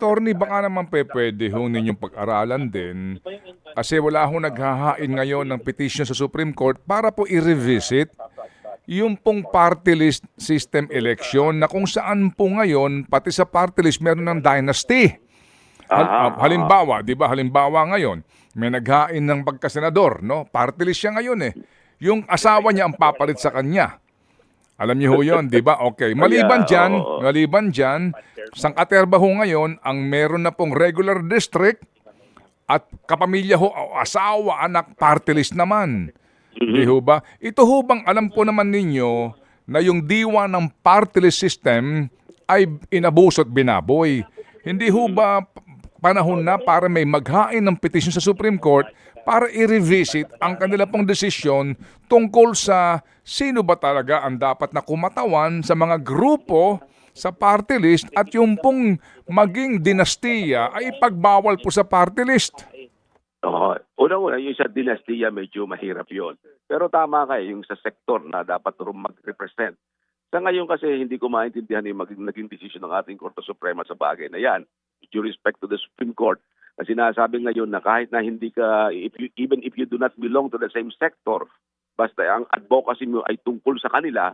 attorney, baka naman pe, pwede ho ninyong pag-aralan din kasi wala ho naghahain ngayon ng petition sa Supreme Court para po i-revisit yung pong party list system election na kung saan po ngayon, pati sa party list, meron ng dynasty. Hal- ah, halimbawa, di ba, halimbawa ngayon, may naghain ng pagkasenador, no? Party list siya ngayon eh. Yung asawa niya ang papalit sa kanya. Alam niyo ho yun, di ba? Okay. Maliban Yeah, dyan, oo. maliban dyan, sang Aterba ho ngayon, ang meron na pong regular district at kapamilya ho, asawa, anak, party list naman. Di ho ba? Ito ho bang alam po naman ninyo na yung diwa ng party list system ay inabuso at binaboy. Hindi ho ba panahon na para may maghain ng petition sa Supreme Court para i-revisit ang kanila pong desisyon tungkol sa sino ba talaga ang dapat na kumatawan sa mga grupo sa party list at yung pong maging dinastiya ay ipagbawal po sa party list. Oo. Una-una, yung sa dinastiya, medyo mahirap yon. Pero tama ka, eh, yung sa sektor na dapat rin mag-represent. Sa ngayon kasi, hindi ko maintindihan yung maging, naging desisyon ng ating Korte Suprema sa bagay na yan. Due respect to the Supreme Court, na sinasabi ngayon na kahit na hindi ka, if you, even if you do not belong to the same sector, basta ang advocacy mo ay tungkol sa kanila,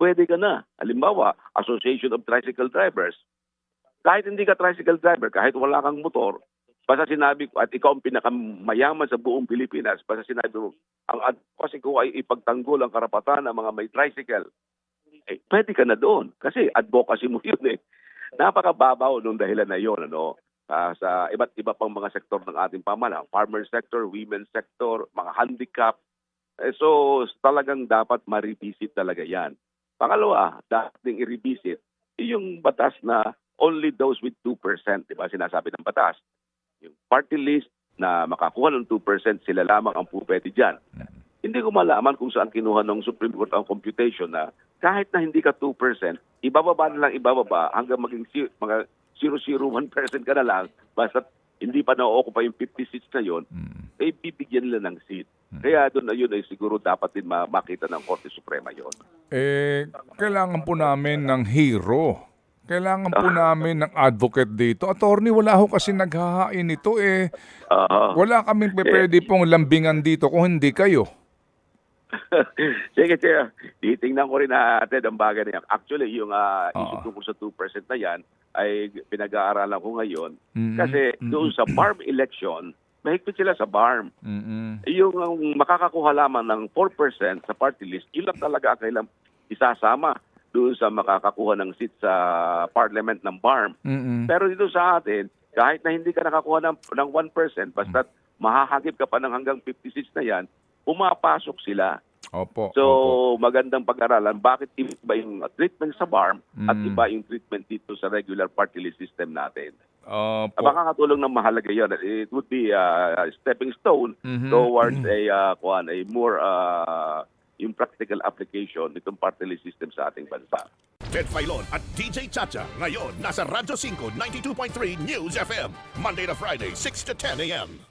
pwede ka na. Halimbawa, Association of Tricycle Drivers. Kahit hindi ka tricycle driver, kahit wala kang motor, Basta sinabi ko, at ikaw ang pinakamayaman sa buong Pilipinas, basta sinabi mo, ang advocacy ko ay ipagtanggol ang karapatan ng mga may tricycle. Eh, pwede ka na doon. Kasi advocacy mo yun eh. Napakababaw nung dahilan na yun, ano, ah, sa iba't iba pang mga sektor ng ating pamahalaan. Farmer sector, women's sector, mga handicap. Eh, so, talagang dapat ma-revisit talaga yan. Pangalawa, dapat ding i-revisit yung batas na only those with 2%, di ba, sinasabi ng batas yung party list na makakuha ng 2%, sila lamang ang pupwede dyan. Hindi ko malaman kung saan kinuha ng Supreme Court ang computation na kahit na hindi ka 2%, ibababa na lang ibababa hanggang maging mga 001% ka na lang, basta hindi pa na-occupy yung 50 seats na yun, eh bibigyan nila ng seat. Kaya doon na yun ay siguro dapat din ma- makita ng Korte Suprema yon. Eh, kailangan po namin ng hero. Kailangan po namin ng advocate dito. Attorney, wala ho kasi naghahain ito eh. Aha. Wala kaming pwede pong lambingan dito kung hindi kayo. Sige, sige. Titingnan ko rin natin ang bagay na yan. Actually, yung uh, issue tungkol sa 2% na yan ay pinag-aaralan ko ngayon. Mm-mm. Kasi doon sa BARM election, mahigpit sila sa BARM. Mm-mm. Yung ang makakakuha lamang ng 4% sa party list, yun lang talaga ang kailang isasama doon sa makakakuha ng seat sa parliament ng BARM. Mm-mm. Pero dito sa atin, kahit na hindi ka nakakuha ng, ng 1%, basta mahahagip ka pa ng hanggang 50 seats na yan, pumapasok sila. Opo. So, opo. magandang pag-aralan bakit iba yung treatment sa BARM at Mm. iba yung treatment dito sa regular party list system natin. Opo. Makakatulong ng mahalaga yun. It would be a stepping stone Mhm. towards a, uh, kuwan, a more uh, yung practical application nitong party list system sa ating bansa. Ted Filon at DJ Chacha. Ngayon, nasa Radyo 5, 92.3 News FM. Monday to Friday, 6 to 10 a.m.